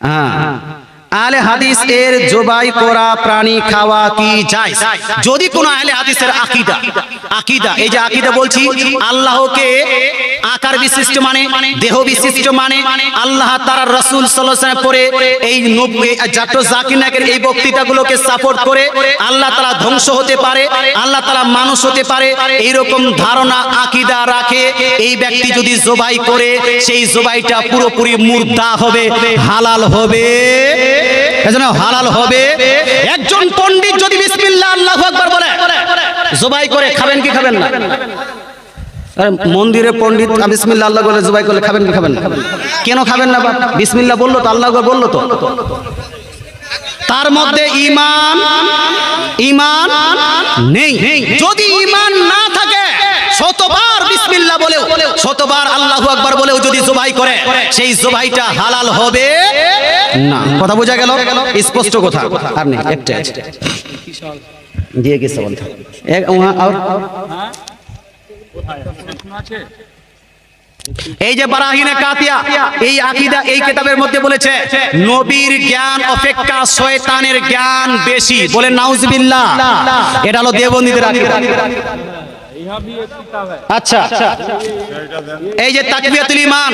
হ্যাঁ। আহলে হাদিস এর জবাই করা প্রাণী খাওয়া কি যায় যদি কোন আহলে হাদিসের আকিদা আকিদা, এই যে আকিদা বলছি, আল্লাহকে আকার বিশিষ্ট মানে দেহ বিশিষ্ট মানে আল্লাহ তার রসুল আলাইহি পরে এই জাটো জাকির নায়কের এই বক্তৃতাগুলোকে সাপোর্ট করে আল্লাহ তাআলা ধ্বংস হতে পারে, আল্লাহ তাআলা মানুষ হতে পারে, এইরকম ধারণা, আকীদা রাখে, এই ব্যক্তি যদি জবাই করে, সেই জবাইটা পুরোপুরি মুর্দা হবে, হালাল হবে। হালাল হবে। একজন পণ্ডিত যদি বিসমিল্লাহ আল্লাহু আকবার বলে, জবাই করে, খাবেন কি খাবেন না? মন্দিরে পণ্ডিত আহ, বিসমিল্লাহ আল্লাহ বলে জবাই করলে খাবেন কি খাবেন? কেন খাবেন না বাপ? বিসমিল্লাহ বলল তো আল্লাহ বলল তো। তার মধ্যে ইমান ইমান নেই। যদি ইমান না থাকে শতবার বিসমিল্লা বলেও শতবার আল্লাহু আকবার বলেও যদি জবাই করে সেই জবাইটা হালাল হবে না। কথা বোঝা গেল? স্পষ্ট কথা। আর নেই একটা। দিয়ে গেছে ওহা আর এই যে বারাহিনে কাতিয়া এই আকীদা এই কিতাবের মধ্যে বলেছে নবীর জ্ঞান অপেক্ষা শয়তানের জ্ঞান বেশি। বলে নাউজুবিল্লাহ এটা হলো দেবন্দীদের আকীদা। আচ্ছা এই যে তাকবিয়াতুল ইমান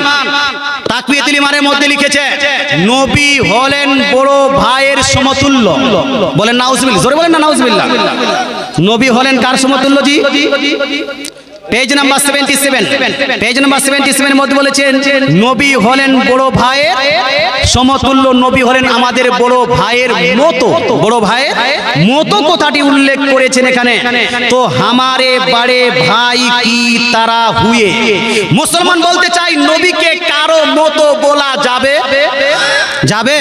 তাকবিয়াতুল ইমানের মধ্যে লিখেছে নবী হলেন বড় ভাইয়ের সমতুল্য। বলেন নাউজুবিল্লাহ জোরে বলেন না নাউজুবিল্লাহ। নবী হলেন কার সমতুল্য জি? Page number seventy seven page number seventy seven মধ্যে বলেছেন, নবী হলেন বড় ভাইয়ের সমতুল্য নবী হলেন আমাদের বড় ভাইয়ের মতো। বড় ভাইয়ের মতো কথাটি উল্লেখ করেছেন এখানে। তো হামারে বাড়ে ভাই কি তারা হুয়ে? মুসলমান বলতে চাই, নবীকে কারও মতো বলা যাবে? যাবে?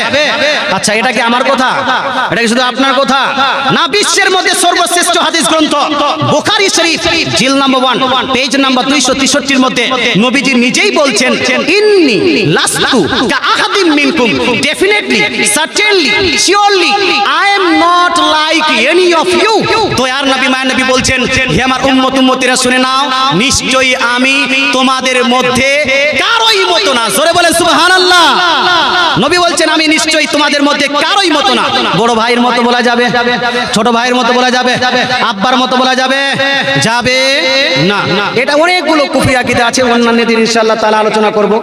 আচ্ছা এটা কি আমার কথা? এটা কি শুধু আপনার কথা? না, বিশ্বের মধ্যে সর্বশ্রেষ্ঠ হাদিস গ্রন্থ বুখারী শরীফ জিল নাম্বার ওয়ান পেজ নাম্বার দুইশো তেষট্টির মধ্যে নবীজি নিজেই বলছেন, ইন্নি লাস্তু আহাদিম মিনকুম definitely certainly surely I am not like any of you তো আর নবী মায়ের নবী বলছেন, হে আমার উম্মত উম্মতিরা, শুনে নাও, নিশ্চয়ই আমি তোমাদের মধ্যে কারোই মতো না। জোরে বলেন, সুবহানাল্লাহ! নবী বলছেন, আমি নিশ্চয়ই তোমাদের মধ্যে কারোই মতো না। বড় ভাইয়ের মতো বলা যাবে, ছোট ভাইয়ের মতো বলা যাবে, আব্বার মতো বলা যাবে যাবে না। এটা অনেকগুলো কুফরি আকিদা আছে, অন্যান্য দিন ইনশাআল্লাহ তাআলা আলোচনা করব।